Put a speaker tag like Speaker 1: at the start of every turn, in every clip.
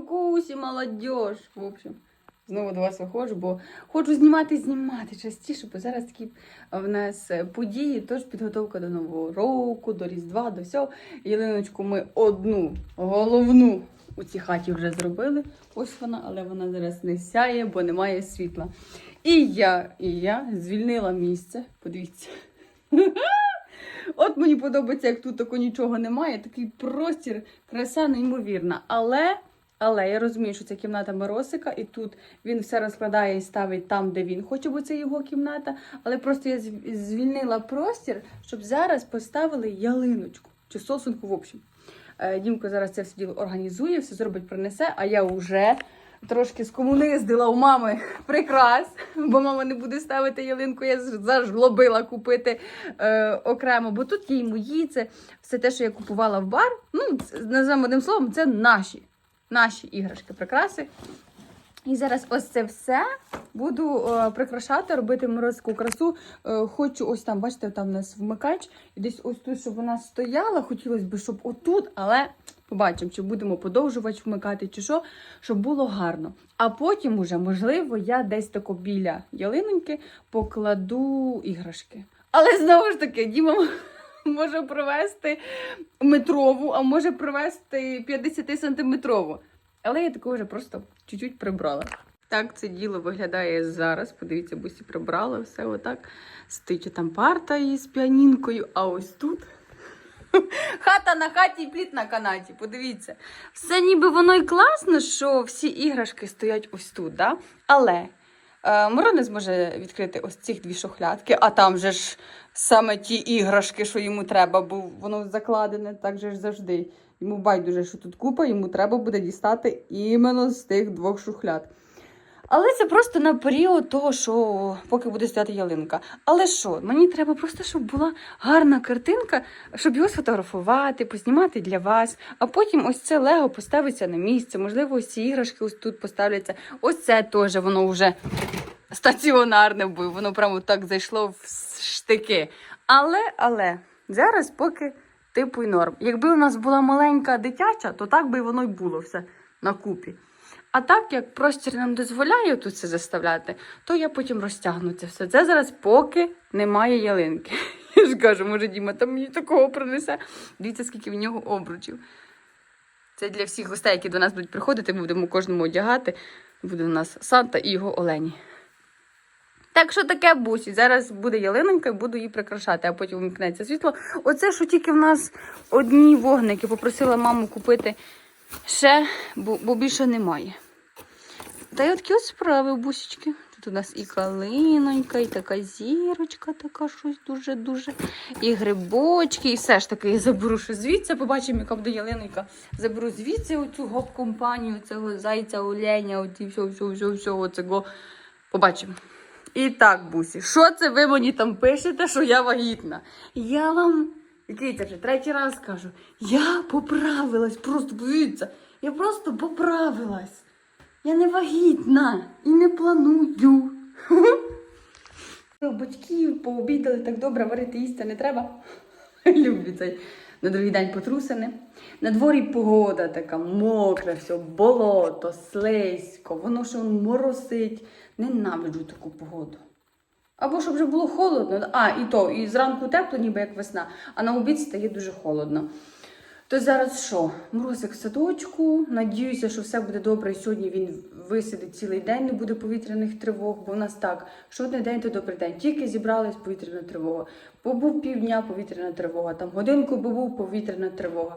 Speaker 1: кукусі, молодіж. В общем, знову до вас виходжу, бо хочу знімати знімати частіше, бо зараз такі в нас е, події, тож підготовка до Нового року, до Різдва, до всього. Ялиночку ми одну головну у цій хаті вже зробили. Ось вона, але вона зараз не сяє, бо немає світла. І я, і я звільнила місце. Подивіться. От мені подобається, як тут тако нічого немає. Такий простір, краса неймовірна. Але, але я розумію, що це кімната Миросика, і тут він все розкладає і ставить там, де він хоче, бо це його кімната. Але просто я звільнила простір, щоб зараз поставили ялиночку чи сосунку, в общем. Е, Дімко зараз це все діло організує, все зробить, принесе, а я вже трошки скомуниздила у мами прикрас, бо мама не буде ставити ялинку, я з- зажлобила купити е, окремо, бо тут є мої, це все те, що я купувала в бар. Ну, називаємо одним словом, це наші, наші іграшки, прикраси. І зараз ось це все буду е, прикрашати, робити морозку красу. Е, хочу ось там, бачите, там у нас вмикач, і десь ось тут, щоб вона стояла. Хотілося б, щоб отут, але побачимо, чи будемо подовжувати вмикати, чи що, щоб було гарно. А потім уже, можливо, я десь тако біля ялиноньки покладу іграшки. Але знову ж таки, Діма може провести метрову, а може провести 50-сантиметрову. Але я таку вже просто чуть-чуть прибрала. Так це діло виглядає зараз. Подивіться, бусі прибрала все отак. Стоїть там парта із піанінкою, а ось тут. Хата на хаті і пліт на канаті. Подивіться. Все ніби воно і класно, що всі іграшки стоять ось тут, да? але Миро не зможе відкрити ось ці дві шухлядки, а там же ж саме ті іграшки, що йому треба, бо воно закладене так же ж завжди. Йому байдуже, що тут купа, йому треба буде дістати іменно з тих двох шухляд. Але це просто на період того, що поки буде стояти ялинка. Але що, мені треба просто, щоб була гарна картинка, щоб його сфотографувати, познімати для вас. А потім ось це лего поставиться на місце. Можливо, ось ці іграшки ось тут поставляться. Ось це теж воно вже стаціонарне, бо воно прямо так зайшло в штики. Але, але зараз поки типу й норм. Якби у нас була маленька дитяча, то так би воно й було все на купі. А так як простір нам дозволяє тут це заставляти, то я потім розтягну це все. Це зараз поки немає ялинки. Я ж кажу, може, Діма там мені такого принесе. Дивіться, скільки в нього обручів. Це для всіх гостей, які до нас будуть приходити, ми будемо кожному одягати. Буде у нас Санта і його Олені. Так що таке бусі. Зараз буде ялинонька і буду її прикрашати, а потім вимкнеться світло. Оце що тільки в нас одні вогники. Попросила маму купити ще, бо, бо більше немає. Та й такі от справи, бусічки. Тут у нас і калинонька, і така зірочка, така щось дуже-дуже. І грибочки, і все ж таки я заберу щось звідси, побачимо, яка буде ялинонька. Заберу звідси оцю гоп-компанію, цього зайця, оленя, оці все, все, все, все, оцього. Побачимо. І так, бусі, що це ви мені там пишете, що я вагітна? Я вам, який це вже третій раз кажу, я поправилась, просто подивіться, я просто поправилась. Я не вагітна і не планую. Батьків пообідали так добре, варити їсти не треба. Люблю цей на другий день потрусене. На дворі погода така мокра, все, болото, слизько, воно ще моросить. Ненавиджу таку погоду. Або щоб вже було холодно. А, і то, і зранку тепло, ніби як весна, а на обід стає дуже холодно. То зараз що? Морозик в садочку. Надіюся, що все буде добре. І сьогодні він висидить цілий день, не буде повітряних тривог, бо в нас так, один день то добрий день. Тільки зібралась повітряна тривога. Побув півдня повітряна тривога, там годинку побув повітряна тривога.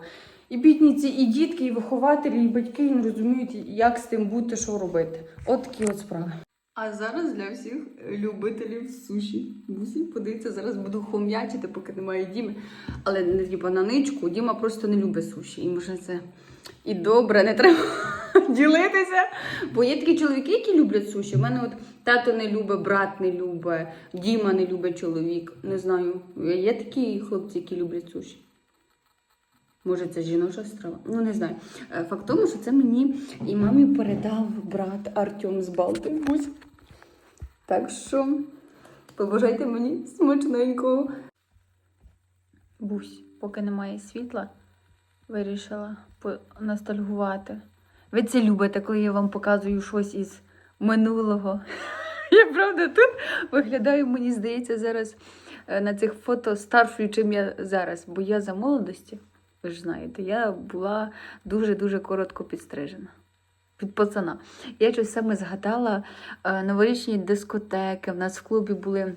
Speaker 1: І бідніці, і дітки, і вихователі, і батьки не розуміють, як з тим бути, що робити. От такі от справи. А зараз для всіх любителів суші. Бусі, подивіться, зараз буду хом'ячити, поки немає Діми. Але не типу на ничку. Діма просто не любить суші. І може це і добре, не треба ділитися. Бо є такі чоловіки, які люблять суші. У мене от тато не любить, брат не любить, Діма не любить чоловік. Не знаю. Є такі хлопці, які люблять суші. Може, це жіноча страва? Ну, не знаю. Е, Факт тому, що це мені і мамі передав брат Артем з Балти. Так що побажайте мені смачненького. Бусь, поки немає світла, вирішила ностальгувати Ви це любите, коли я вам показую щось із минулого. Я правда тут виглядаю, мені здається, зараз е, на цих фото старшою, чим я зараз. Бо я за молодості, ви ж знаєте, я була дуже-дуже коротко підстрижена. Під пацана. Я щось саме згадала е, новорічні дискотеки. В нас в клубі були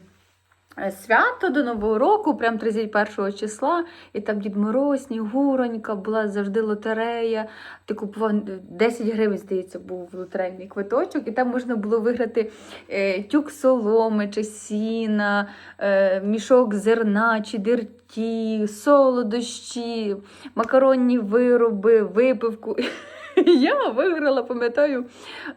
Speaker 1: свято до Нового року, прям 31 числа, і там Дід Мороз, Снігуронька, була завжди лотерея. Ти купував 10 гривень, здається, був лотерейний квиточок, і там можна було виграти е, тюк соломи чи сіна, е, мішок зерна чи дирті, солодощі, макаронні вироби, випивку. Я виграла, пам'ятаю,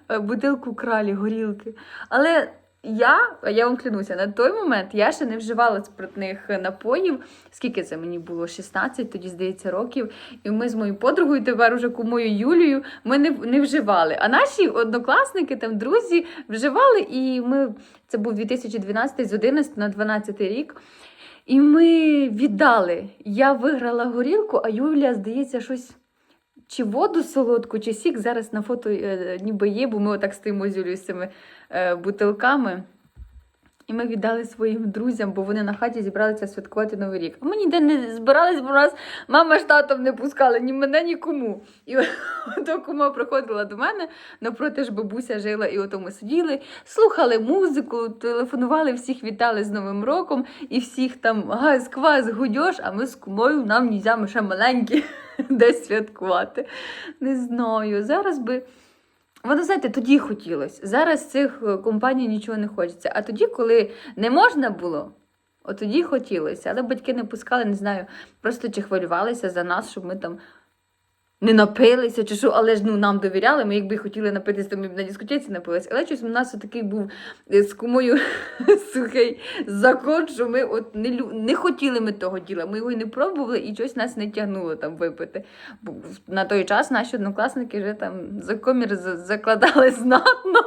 Speaker 1: е, бутилку кралі, горілки. Але я, я вам клянуся, на той момент я ще не вживала спиртних напоїв. Скільки це мені було? 16, тоді, здається, років. І ми з моєю подругою, тепер уже кумою Юлією, ми не, не вживали. А наші однокласники, там, друзі, вживали, і ми, це був 2012 з 11 на 12 рік. І ми віддали. Я виграла горілку, а Юлія, здається, щось. Чи воду солодку, чи сік зараз на фото е, ніби є, бо ми отак стоїмо з Юлією з цими е, бутилками. І ми віддали своїм друзям, бо вони на хаті зібралися святкувати Новий рік. А ми ніде не збирались, бо нас мама з татом не пускали ні мене, ні кому. І ото кума приходила до мене, навпроти ж бабуся жила, і ото ми сиділи, слухали музику, телефонували, всіх вітали з Новим роком, і всіх там газ, квас, гудьош, а ми з кумою нам нельзя, ми ще маленькі десь святкувати. Не знаю. Зараз би. Воно, знаєте, тоді хотілося. Зараз цих е, компаній нічого не хочеться. А тоді, коли не можна було, от тоді хотілося. Але батьки не пускали, не знаю, просто чи хвилювалися за нас, щоб ми там не напилися, чи що, але ж ну, нам довіряли. Ми якби хотіли напитися, то ми б на дискотеці напилися. Але щось у нас такий був е, з кумою сухий закон, що ми от не, лю- не хотіли ми того діла. Ми його й не пробували, і щось нас не тягнуло там випити. Бо на той час наші однокласники вже там за комір закладали знатно.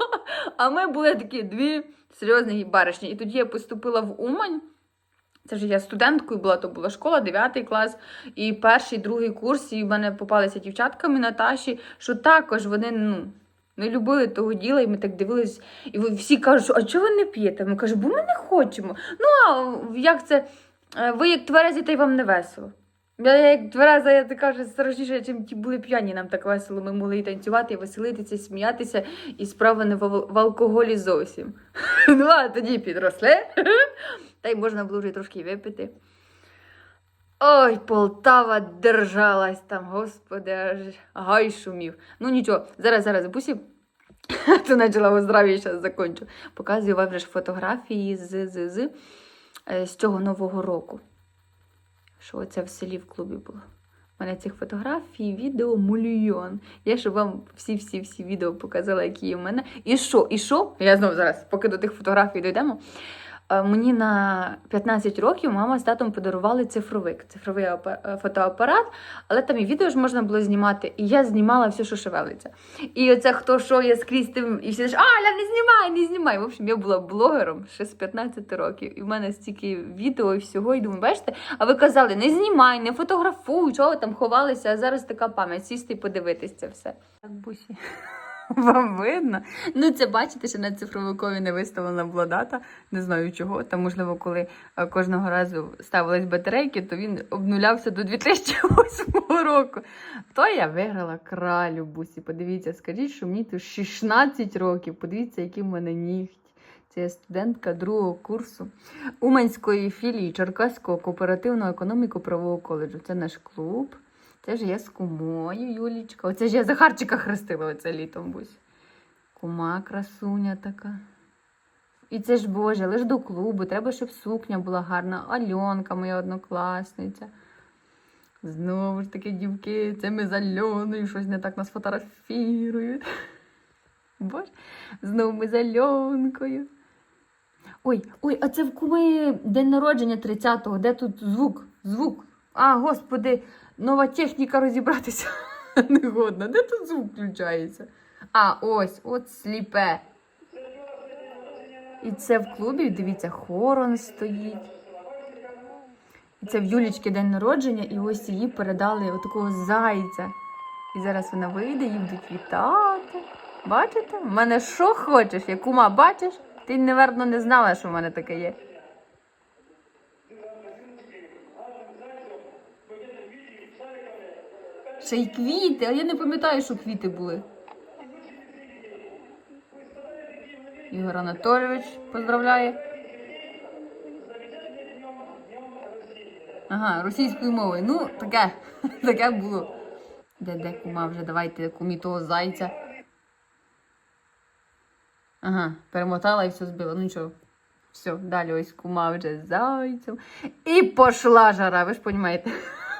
Speaker 1: А ми були такі дві серйозні баришні. І тоді я поступила в Умань. Це ж я студенткою була, то була школа, 9 клас, і перший, другий курс, і в мене попалися дівчатками Наташі, що також вони ну, не любили того діла, і ми так дивились, і всі кажуть, що, а чого ви не п'єте? Ми кажемо, бо ми не хочемо. Ну, а як це? Е, Ви як тверезі, та й вам не весело. Я як твереза, я така вже страшніше, чим ті були п'яні, нам так весело. Ми могли і танцювати, і веселитися, і сміятися, і справа не в, в алкоголі зовсім. Ну, а тоді підросли. Та й можна було вже трошки випити. Ой, Полтава держалась там, господи, аж гай шумів. Ну нічого, зараз, зараз, бусі. Це почала у здраві, зараз закончу. Показую вам вже фотографії з, з, з, е, з цього нового року. Що оце в селі в клубі було. У мене цих фотографій, відео мільйон. Я щоб вам всі-всі-всі відео показала, які є в мене. І що? І що? Я знову зараз, поки до тих фотографій дійдемо. Е, Мені на 15 років мама з татом подарували цифровик, цифровий е, фотоапарат, але там і відео ж можна було знімати, і я знімала все, що шевелиться. І оце хто що я скрізь тим, і всі ж Аля, не знімай, не знімай. В общем, я була блогером ще з 15 років, і в мене стільки відео і всього, і думаю, бачите, а ви казали, не знімай, не фотографуй, чого ви там ховалися, а зараз така пам'ять, сісти і подивитись це все. Так, бусі. Вам видно? Ну, це бачите, що на цифровикові не виставлена була дата. Не знаю чого. Там, можливо, коли е, кожного разу ставились батарейки, то він обнулявся до 2008 року. То я виграла кралю бусі. Подивіться, скажіть, що мені тут 16 років. Подивіться, які в мене нігті. Це я студентка другого курсу Уманської філії Черкаського кооперативного економіко-правового коледжу. Це наш клуб. Це ж я з кумою, Юлічка. Оце ж я Захарчика хрестила оце літом бусь. Кума красуня така. І це ж Боже, лиш до клубу. Треба, щоб сукня була гарна. Альонка, моя однокласниця. Знову ж таки, дівки, це ми з Альоною, щось не так нас фотографірують. Боже, знову ми з Альонкою. Ой, ой, а це в куми день народження 30-го. Де тут звук? Звук. А, господи, нова техніка розібратися не годна. Де тут звук включається? А, ось, от сліпе. І це в клубі, дивіться, хорон стоїть. І це в Юлічки день народження, і ось їй передали отакого зайця. І зараз вона вийде, її будуть вітати. Бачите? В мене що хочеш, як кума, бачиш? Ти, неверно, не знала, що в мене таке є. Ще й квіти, а я не пам'ятаю, що квіти були. Ігор Анатолійович поздравляє. Ага, російською мовою. Ну, таке, таке було. Де де кума вже давайте кумі того зайця. Ага, перемотала і все збила. Ну нічого. Все, далі ось кума вже зайцем. І пошла жара, ви ж розумієте.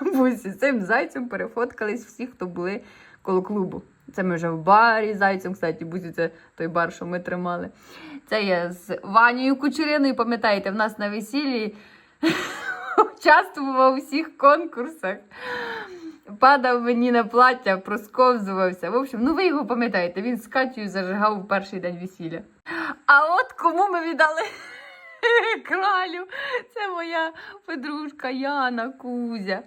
Speaker 1: Бусі цим зайцем перефоткались всі, хто були коло клубу. Це ми вже в барі зайцем, кстати, Бусі, це той бар, що ми тримали. Це я з Ванією Кучериною, пам'ятаєте, в нас на весіллі участвував у всіх конкурсах. Падав мені на плаття, просковзувався. В общем, ну ви його пам'ятаєте, він з Катєю зажигав у перший день весілля. А от кому ми віддали кралю? Це моя подружка Яна Кузя.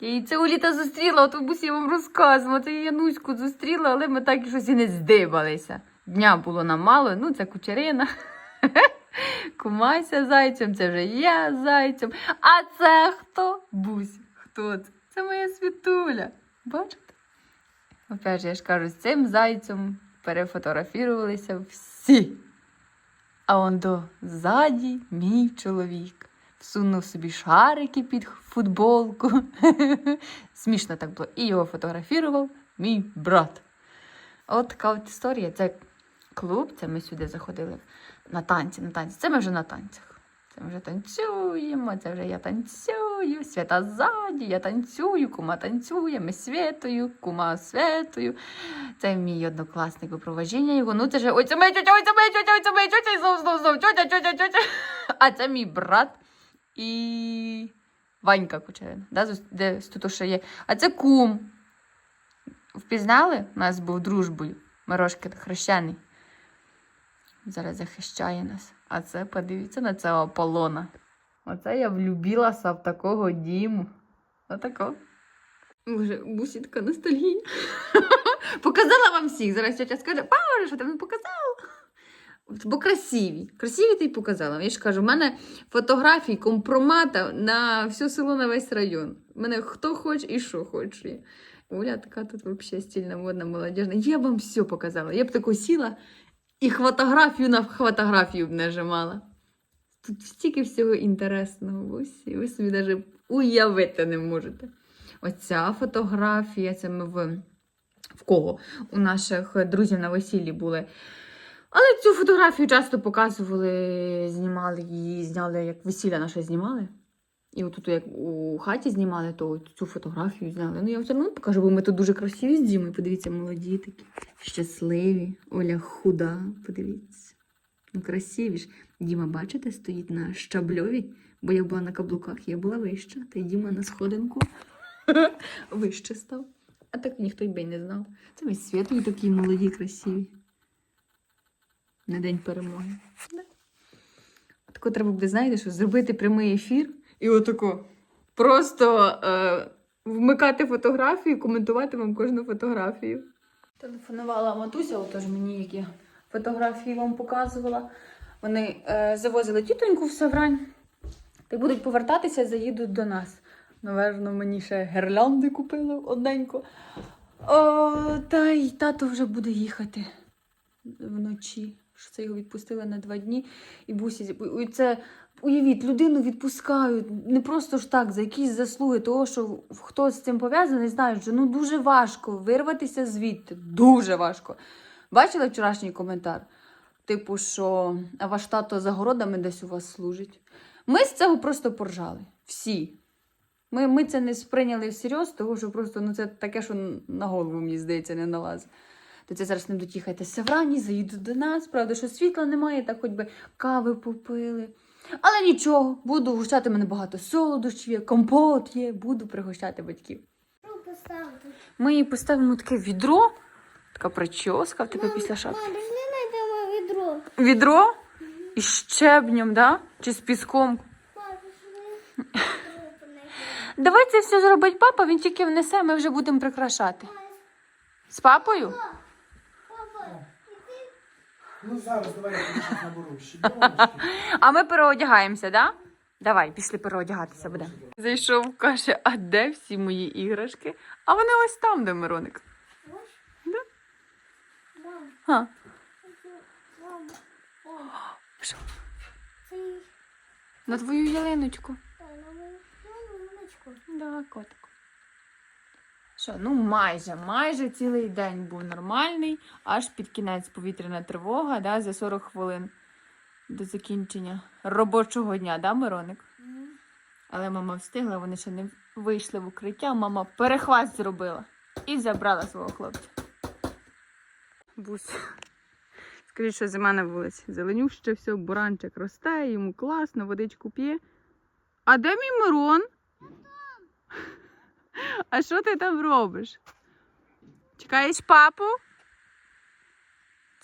Speaker 1: Я її це літа зустріла, бусі я вам розказувала. Це я Януську зустріла, але ми так і щось і не здибалися. Дня було нам мало, ну це кучерина. Кумайся зайцем, це вже я зайцем. А це хто? Бусь. Хто це? Це моя світуля. Бачите? Опять же, я ж кажу, з цим зайцем перефотографірувалися всі. А он до ззаді мій чоловік. Всунув собі шарики під футболку. Смішно так було. І його фотографірував мій брат. От така от історія. Це клуб, це ми сюди заходили на танці, на танці. Це ми вже на танцях. Це ми вже танцюємо, це вже я танцюю, свята ззаді, я танцюю, кума танцює, ми святою, кума святою. Це мій однокласник випровадження його. Ну це ж ой, це тьотя, ой, це тьотя, ой, це моя тьотя, і знов, знов, знов, тьотя, тьотя, тьотя. А це мій брат і Ванька Кучерина, да, де тут ще є. А це кум. Впізнали? У нас був дружбою. Мирошки хрещений. Зараз захищає нас. А це подивіться на цього Аполлона. Оце я влюбилася в такого Діму. Отако. Боже, бусі така ностальгія. Показала вам всіх. Зараз тетя скаже, Боже, що ти мені показала? Бо красиві. Красиві ти й показала. Я ж кажу, в мене фотографій компромата на все село, на весь район. У мене хто хоче і що хоче. Оля така тут взагалі стильна, модна, молодежна. Я вам все показала. Я б таку сіла і фотографію на фотографію б нажимала. Тут стільки всього інтересного. Ви собі навіть уявити не можете. Оця фотографія, це ми в, в кого? У наших друзів на весіллі були. Але цю фотографію часто показували, знімали її, зняли, як весілля наше знімали. І отут, як у хаті знімали, то цю фотографію зняли. Ну, я все одно покажу, бо ми тут дуже красиві з Дімою. Подивіться, молоді такі, щасливі. Оля худа, подивіться. Ну, красиві ж. Діма, бачите, стоїть на щабльові, бо я була на каблуках, я була вища, та й Діма на сходинку вище став. А так ніхто й би не знав. Це ми Святою такі молоді, красиві. На день перемоги. Тако треба буде, знаєте, що зробити прямий ефір і отако. Просто е, вмикати фотографію, коментувати вам кожну фотографію. Телефонувала матуся, отож мені, як я фотографії вам показувала. Вони е, завозили тітоньку в Саврань. Та будуть повертатися, заїдуть до нас. Наверно, мені ще гірлянди купили одненько. О, та й тато вже буде їхати вночі. Що це його відпустили на два дні. І бусі, і це уявіть, людину відпускають не просто ж так, за якісь заслуги, того, що хтось з цим пов'язаний, знає, що ну дуже важко вирватися звідти. Дуже важко. Бачили вчорашній коментар? Типу, що ваш тато за городами десь у вас служить. Ми з цього просто поржали. Всі. Ми, ми це не сприйняли всерйоз, тому що просто ну, це таке, що на голову, мені здається, не налазить. То це зараз не будуть їхати з Севрані, заїдуть до нас, правда, що світла немає, так хоч би кави попили. Але нічого, буду гощати мене багато солодощів, є, компот є, буду пригощати батьків.
Speaker 2: Ну.
Speaker 1: Ми їй поставимо таке відро, така прическа в тебе після шапки.
Speaker 2: Мам, пішли знайдемо відро.
Speaker 1: Відро із щебнем, да? Чи з піском. Давай це все зробить папа, він тільки внесе, ми вже будемо прикрашати.
Speaker 3: З папою?
Speaker 4: Ну зараз давай я тобі щось наберу. Щебіночки.
Speaker 3: А ми переодягаємося, да? Давай, пішли переодягатися буде. Зайшов, каже, а де всі мої іграшки? А вони ось там, де Мироник.
Speaker 2: мам,
Speaker 3: А,
Speaker 2: мам, мам.
Speaker 3: що?
Speaker 2: Це
Speaker 3: На твою ялиночку.
Speaker 2: та, на мою ялиночку.
Speaker 3: Да, котику. Що, ну майже, майже цілий день був нормальний, аж під кінець повітряна тривога, да, за 40 хвилин до закінчення робочого дня, да, Мироник? Але мама встигла, вони ще не вийшли в укриття, мама перехват зробила і забрала свого хлопця.
Speaker 1: Бусь. Скажіть, що зима на вулиці. Зеленюще все, буранчик росте, йому класно, водичку п'є. А де мій Мирон? А що ти там робиш? Чекаєш папу?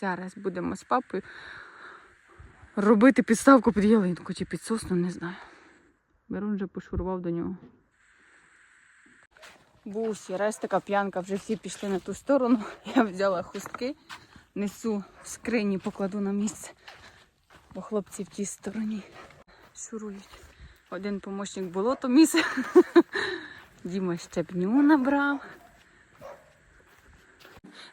Speaker 1: Зараз будемо з папою робити підставку під ялинку чи під сосну, не знаю. Мирон вже пошурував до нього. Бусі, раз така п'янка, вже всі пішли на ту сторону. Я взяла хустки, несу в скрині, покладу на місце, бо хлопці в тій стороні шурують. Один помощник болото міс. Діма щебню набрав.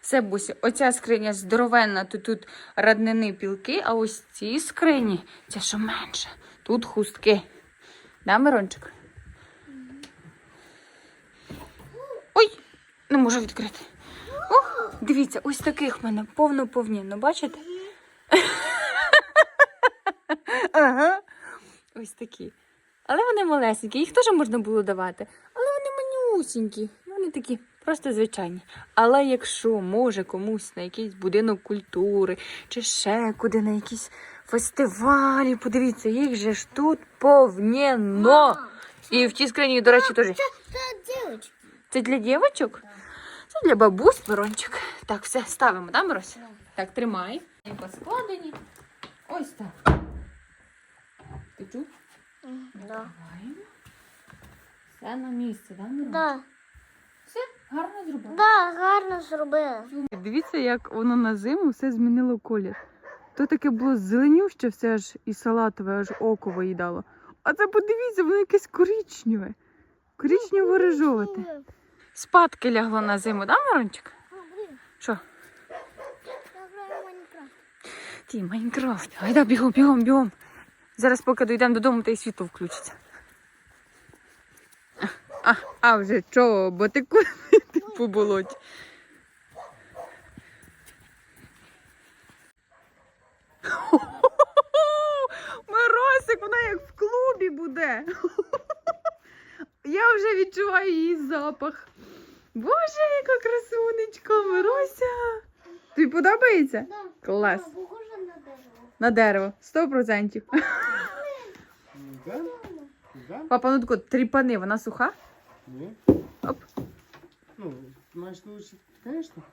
Speaker 1: Все, бусі, оця скриня здоровенна, то тут раднини пілки, а ось ці скрині, це що менше. Тут хустки. Да, Мирончик? Ой, не можу відкрити. Ох, дивіться, ось таких в мене повно повнінно, бачите? ага. Ось такі. Але вони малесенькі, їх теж можна було давати. Але вони вони такі просто звичайні. Але якщо може комусь на якийсь будинок культури чи ще куди на якісь фестивалі, подивіться, їх же ж тут повнєно. І в тій скрині, до речі, теж.
Speaker 2: Це, це дівчинка.
Speaker 1: Це для дівочок? Це для бабусь, Мирончик. Так, все, ставимо, да, Мирось? Так, тримай. Поскладені. Ось так. Ти чув?
Speaker 2: Да.
Speaker 1: Все на місце, да, Мирон?
Speaker 2: Да.
Speaker 1: Все, гарно зробили.
Speaker 2: Да, гарно зробила.
Speaker 1: Дивіться, як воно на зиму все змінило колір. То таке було зеленюще, все аж і салатове, аж око виїдало. А це подивіться, воно якесь коричневе. Коричнево рижовате. Спадки лягло на зиму, да,
Speaker 2: блін,
Speaker 1: Що? Ті, Майнкрафт. Айда, бігом, бігом, бігом. Зараз, поки дійдемо додому, та й світло включиться. А, а вже чого, бо ти куди по болоті. Миросик, вона як в клубі буде. Я вже відчуваю її запах. Боже, яка красунечка, Мирося. Тобі подобається?
Speaker 2: Да.
Speaker 1: Клас.
Speaker 2: Похоже на дерево.
Speaker 1: На дерево. Сто процентів. Папа, ну тако тріпани, вона суха. Оп.
Speaker 4: Ну, маєш лучше, звісно.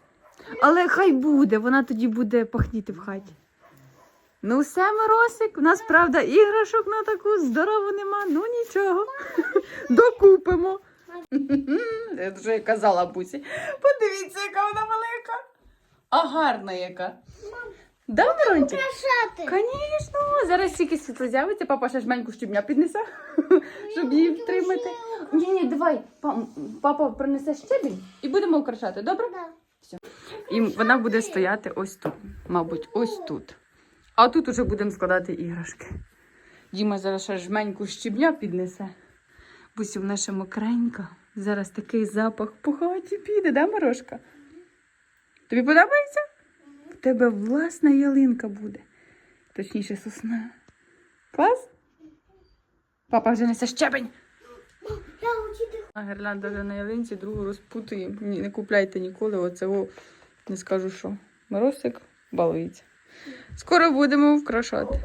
Speaker 1: Але хай буде, вона тоді буде пахніти в хаті. Ну, все, Миросик, у нас, правда, іграшок на таку здорову нема, ну нічого. Докупимо. Я вже казала бусі. Подивіться, яка вона велика. А гарна яка. Да, Мирончик?
Speaker 2: Крашати.
Speaker 1: Звісно, зараз тільки світло з'явиться, папа ще жменьку щебня піднесе, щоб її втримати. Ні, ні, давай, па- папа принесе щебінь і будемо украшати, добре?
Speaker 2: Да.
Speaker 1: І вона буде стояти ось тут, мабуть, ось тут. А тут уже будемо складати іграшки. Діма зараз ще жменьку щебня піднесе. Бусю, вона ще мокренька. Зараз такий запах по хаті піде, да, Морошка? Тобі подобається? Тебе власна ялинка буде. Точніше, сосна. Клас? Папа вже несе щебень. А гірлянда вже на ялинці, другу розпутує. Не купляйте ніколи. Оцього не скажу що. Моросик балується. Скоро будемо вкрашати.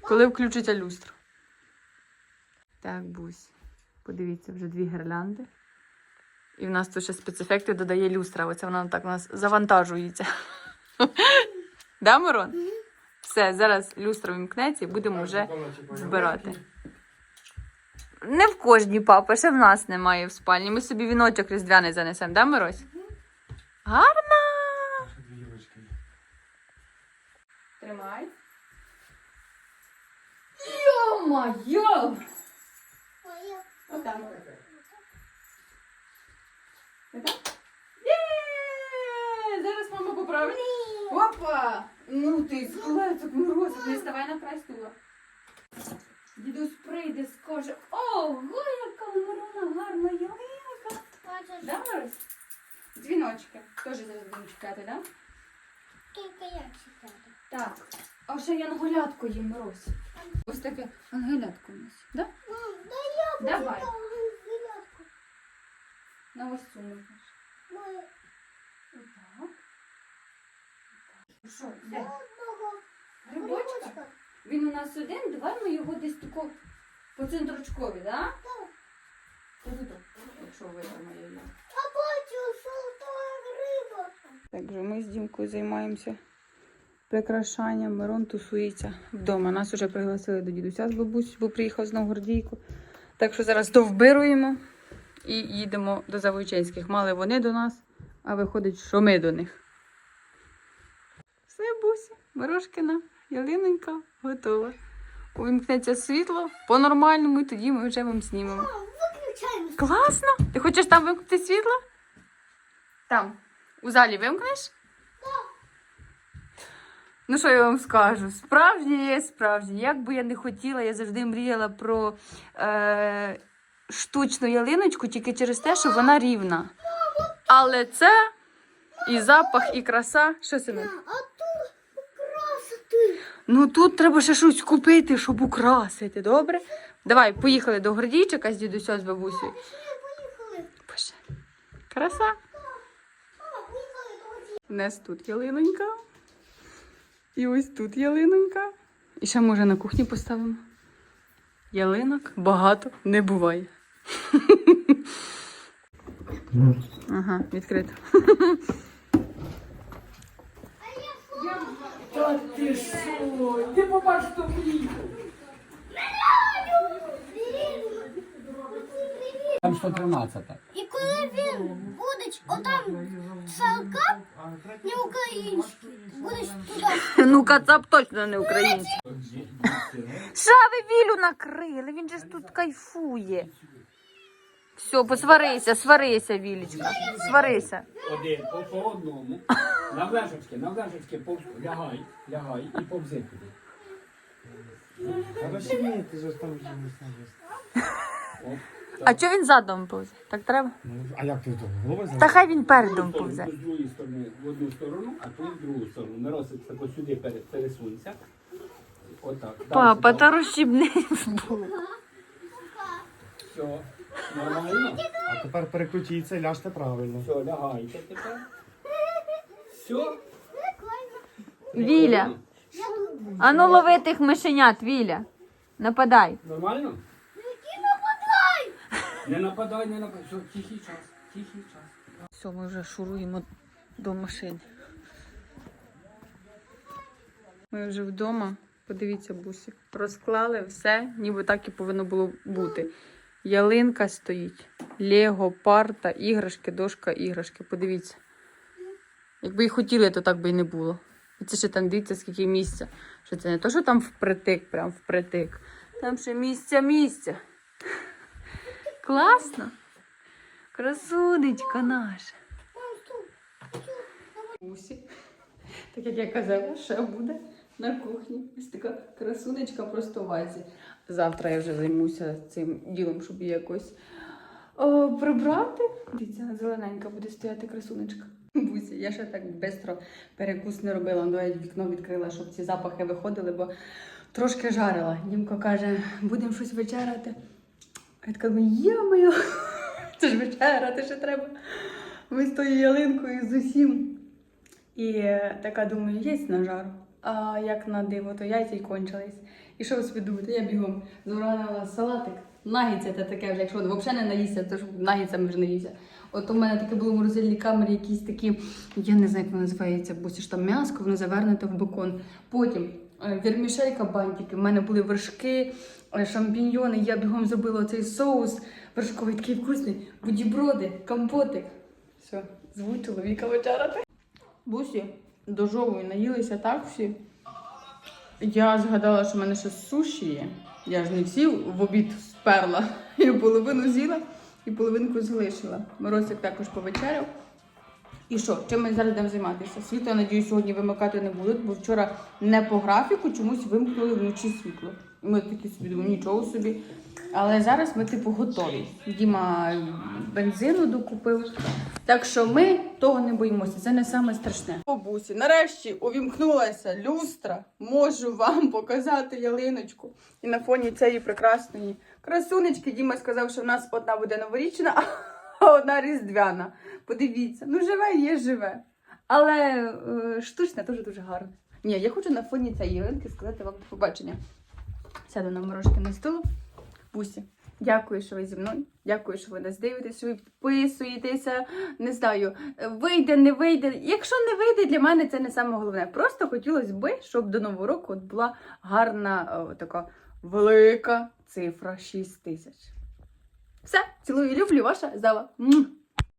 Speaker 1: Коли включиться люстра. Так, бусь. Подивіться, вже дві гірлянди. І в нас тут ще спецефекти додає люстра. Оце вона так у нас завантажується. Да, Мирон? Все, зараз люстра вимкнеться і будемо вже збирати. Не в кожній, папа, ще в нас немає в спальні. Ми собі віночок різдвяний занесемо, да, Мирось?
Speaker 3: Гарна!
Speaker 1: Тримай. Йо-моє!
Speaker 2: Моя.
Speaker 1: Отак. Отак? Є! Зараз мама поправить. Опа! Ну ти склецок морозик, не ставай на край стула. Дідусь прийде, скаже, ого, яка Мирона гарна ялинка.
Speaker 2: Бачиш,
Speaker 1: Да, Мирось? Дзвіночки. Теж зараз будемо чекати, да?
Speaker 2: тільки я чекаю.
Speaker 1: Так. А ще я ангелятку їм Мирось. Ось таке ангелятко у нас. Да?
Speaker 2: Мам, дай я
Speaker 1: Давай.
Speaker 2: почитаю ангелятку.
Speaker 1: На ось цю можна. Отак. Що, де? Грибочка? Він у нас один, давай ми його десь тако по центрочкові, да?
Speaker 2: Так.
Speaker 1: Та тут, якщо витримає я.
Speaker 2: А бачу.
Speaker 1: Так ми з Дімкою займаємося прикрашанням. Мирон тусується вдома. Нас вже пригласили до дідуся з бабусю, бо приїхав з Новгородійку. Так що зараз довбируємо і їдемо до Завойченських. Мали вони до нас, а виходить, що ми до них. Буся, Мирошкина, ялинонька готова. Увімкнеться світло по-нормальному, і тоді ми вже вам знімемо. Класно! Ти хочеш там вимкнути світло? Там. У залі вимкнеш? Ну, що я вам скажу? Справжнє є справжнє. Як би я не хотіла, я завжди мріяла про е, штучну ялиночку тільки через те, що вона рівна. Але це і запах, і краса. Що це? Ну тут треба ще щось купити, щоб украсити, добре? Давай, поїхали до Гордійчика з дідусю з бабусею.
Speaker 2: Поїхали.
Speaker 1: Боже, краса. У нас тут ялинонька. І ось тут ялинонька. І ще може на кухні поставимо. Ялинок багато не буває. Ага, відкрито.
Speaker 4: Та ти що? Ти побачиш, хто приїхав. Там 113.
Speaker 2: І коли він буде отам салка, не український, будеш туди.
Speaker 1: Ну, кацап точно не український. Що ви Вілю накрили? Він же ж тут кайфує. Все, посварися, сварися, Вілічка. Сварися.
Speaker 5: Один по, по одному. На лежачки, на лежачки, повз... лягай, лягай і повзи туди.
Speaker 4: Та розуміє, ти ж там вже не знаєш.
Speaker 5: Оп.
Speaker 1: А чого він задом повзе? Так треба?
Speaker 4: Ну, А як ти до голови
Speaker 1: Та
Speaker 4: зараз?
Speaker 1: хай він передом
Speaker 5: сторону,
Speaker 1: повзе.
Speaker 5: З другої сторони в одну сторону, а тут в другу сторону. Миросик тако сюди пере- пересунься. Отак. Далі
Speaker 1: Папа,
Speaker 5: сюди.
Speaker 1: та розчібни був.
Speaker 5: Все. Нормально?
Speaker 4: А тепер переключіться і ляжте правильно.
Speaker 5: Все, лягайте тепер. Все.
Speaker 3: Віля, ану лови тих мишенят, Віля. Нападай.
Speaker 5: Нормально? Не нападай, не нападай. Все, тихий час, тихий час.
Speaker 1: Все, ми вже шуруємо до машини. Ми вже вдома. Подивіться, бусі. Розклали все, ніби так і повинно було бути. Ялинка стоїть, Лего, парта, іграшки, дошка, іграшки. Подивіться. Якби і хотіли, то так би і не було. І це ще там дивіться, скільки місця. Що це не то, що там впритик, прям впритик. Там ще місця, місця. Класно. Красунечка наша. Усі. Так як я казала, ще буде на кухні. Ось така красунечка просто в вазі. Завтра я вже займуся цим ділом, щоб її якось о, прибрати. Дивіться, зелененька буде стояти красунечка. Бусі, я ще так швидко перекус не робила. Ну, я вікно відкрила, щоб ці запахи виходили, бо трошки жарила. Дімко каже, будемо щось вечеряти. А я така думаю, це ж вечеряти ще треба. Ми з тою ялинкою з усім. І е, така думаю, єсть на жару. А як на диво, то яйця й кончились. І що ви собі думаєте? Я бігом зварила салатик. Нагіця це таке вже, якщо взагалі не наїсться, то ж нагіцями вже не. От у мене таке було в морозильній камері якісь такі, я не знаю, як воно називається, бо це ж там м'яско, воно завернуте в бекон. Потім е, вірмішелька бантики, в мене були вершки, е, шампіньйони, я бігом зробила цей соус вершковий такий вкусний, бутерброди, компотик. Все, звуть чоловіка вечеряти. Бусі, дожовую, наїлися так всі. Я згадала, що в мене ще суші є. Я ж не всі в обід сперла. Я половину з'їла і половинку залишила. Морозик також повечеряв. І що, чим ми зараз будемо займатися? Світло, я надію, сьогодні вимикати не будуть, бо вчора не по графіку чомусь вимкнули вночі світло. Ми такі собі думаємо, нічого собі. Але зараз ми, типу, готові. Діма бензину докупив. Так що ми того не боїмося. Це не саме страшне. Бабусі, нарешті увімкнулася люстра. Можу вам показати ялиночку. І на фоні цієї прекрасної красунечки Діма сказав, що в нас одна буде новорічна, а одна різдвяна. Подивіться, ну живе є живе. Але е, штучне дуже дуже гарно. Ні, я хочу на фоні цієї ялинки сказати вам до побачення. Сяду на морожки столу. Бусі, дякую, що ви зі мною. Дякую, що ви нас дивитесь, що ви підписуєтеся. Не знаю, вийде, не вийде. Якщо не вийде, для мене це не саме головне. Просто хотілося би, щоб до Нового року от була гарна, о, така велика цифра 6 тисяч. Все, цілую, люблю, ваша Зава.